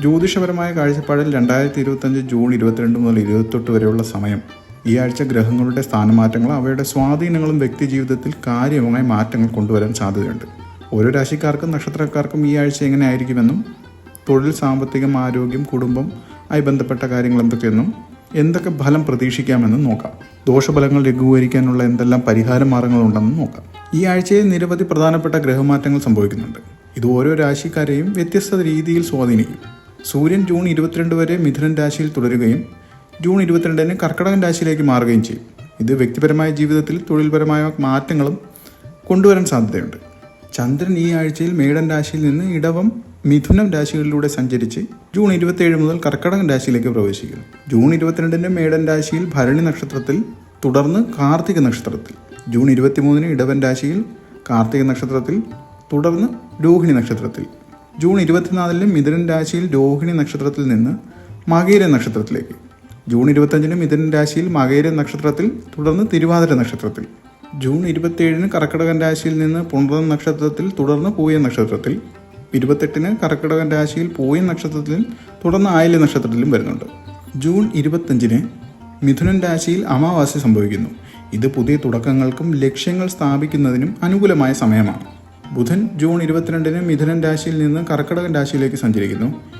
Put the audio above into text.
ജ്യോതിഷപരമായ കാഴ്ചപ്പാടിൽ രണ്ടായിരത്തി ഇരുപത്തഞ്ച് ജൂൺ ഇരുപത്തിരണ്ട് മുതൽ ഇരുപത്തെട്ട് വരെയുള്ള സമയം. ഈ ആഴ്ച ഗ്രഹങ്ങളുടെ സ്ഥാനമാറ്റങ്ങളും അവയുടെ സ്വാധീനങ്ങളും വ്യക്തി ജീവിതത്തിൽ കാര്യമായ മാറ്റങ്ങൾ കൊണ്ടുവരാൻ സാധ്യതയുണ്ട്. ഓരോ രാശിക്കാർക്കും നക്ഷത്രക്കാർക്കും ഈ ആഴ്ച എങ്ങനെ ആയിരിക്കുമെന്നും തൊഴിൽ സാമ്പത്തികം ആരോഗ്യം കുടുംബം ആയി ബന്ധപ്പെട്ട കാര്യങ്ങൾ എന്തൊക്കെയെന്നും എന്തൊക്കെ ഫലം പ്രതീക്ഷിക്കാമെന്നും നോക്കാം. ദോഷഫലങ്ങൾ ലഘൂകരിക്കാനുള്ള എന്തെല്ലാം പരിഹാര മാർഗങ്ങളുണ്ടെന്നും നോക്കാം. ഈ ആഴ്ചയിൽ നിരവധി പ്രധാനപ്പെട്ട ഗ്രഹമാറ്റങ്ങൾ സംഭവിക്കുന്നുണ്ട്. ഇത് ഓരോ രാശിക്കാരെയും വ്യത്യസ്ത രീതിയിൽ സ്വാധീനിക്കും. സൂര്യൻ ജൂൺ ഇരുപത്തിരണ്ട് വരെ മിഥുനൻ രാശിയിൽ തുടരുകയും ജൂൺ ഇരുപത്തിരണ്ടിന് കർക്കടകൻ രാശിയിലേക്ക് മാറുകയും ചെയ്യും. ഇത് വ്യക്തിപരമായ ജീവിതത്തിൽ തൊഴിൽപരമായ മാറ്റങ്ങളും കൊണ്ടുവരാൻ സാധ്യതയുണ്ട്. ചന്ദ്രൻ ഈ ആഴ്ചയിൽ മേടൻ രാശിയിൽ നിന്ന് ഇടവം മിഥുനം രാശികളിലൂടെ സഞ്ചരിച്ച് ജൂൺ ഇരുപത്തിയേഴ് മുതൽ കർക്കടകൻ രാശിയിലേക്ക് പ്രവേശിക്കുന്നു. ജൂൺ ഇരുപത്തിരണ്ടിന് മേടൻ രാശിയിൽ ഭരണി നക്ഷത്രത്തിൽ തുടർന്ന് കാർത്തിക നക്ഷത്രത്തിൽ. ജൂൺ ഇരുപത്തിമൂന്നിന് ഇടവൻ രാശിയിൽ കാർത്തിക നക്ഷത്രത്തിൽ തുടർന്ന് രോഹിണി നക്ഷത്രത്തിൽ. ജൂൺ ഇരുപത്തിനാലിന് മിഥുനൻ രാശിയിൽ രോഹിണി നക്ഷത്രത്തിൽ നിന്ന് മകേര നക്ഷത്രത്തിലേക്ക്. ജൂൺ ഇരുപത്തഞ്ചിന് മിഥുനൻ രാശിയിൽ മകേര നക്ഷത്രത്തിൽ തുടർന്ന് തിരുവാതിര നക്ഷത്രത്തിൽ. ജൂൺ ഇരുപത്തിയേഴിന് കർക്കിടകൻ രാശിയിൽ നിന്ന് പുണർന്ന നക്ഷത്രത്തിൽ തുടർന്ന് പൂയ നക്ഷത്രത്തിൽ. ഇരുപത്തെട്ടിന് കർക്കിടകൻ രാശിയിൽ പൂയ നക്ഷത്രത്തിൽ തുടർന്ന് ആയില നക്ഷത്രത്തിലും വരുന്നുണ്ട്. ജൂൺ ഇരുപത്തഞ്ചിന് മിഥുനൻ രാശിയിൽ അമാവാസ്യ സംഭവിക്കുന്നു. ഇത് പുതിയ തുടക്കങ്ങൾക്കും ലക്ഷ്യങ്ങൾ സ്ഥാപിക്കുന്നതിനും അനുകൂലമായ സമയമാണ്. ബുധൻ ജൂൺ ഇരുപത്തിരണ്ടിന് മിഥുനൻ രാശിയിൽ നിന്ന് കർക്കിടകൻ രാശിയിലേക്ക് സഞ്ചരിക്കുന്നു.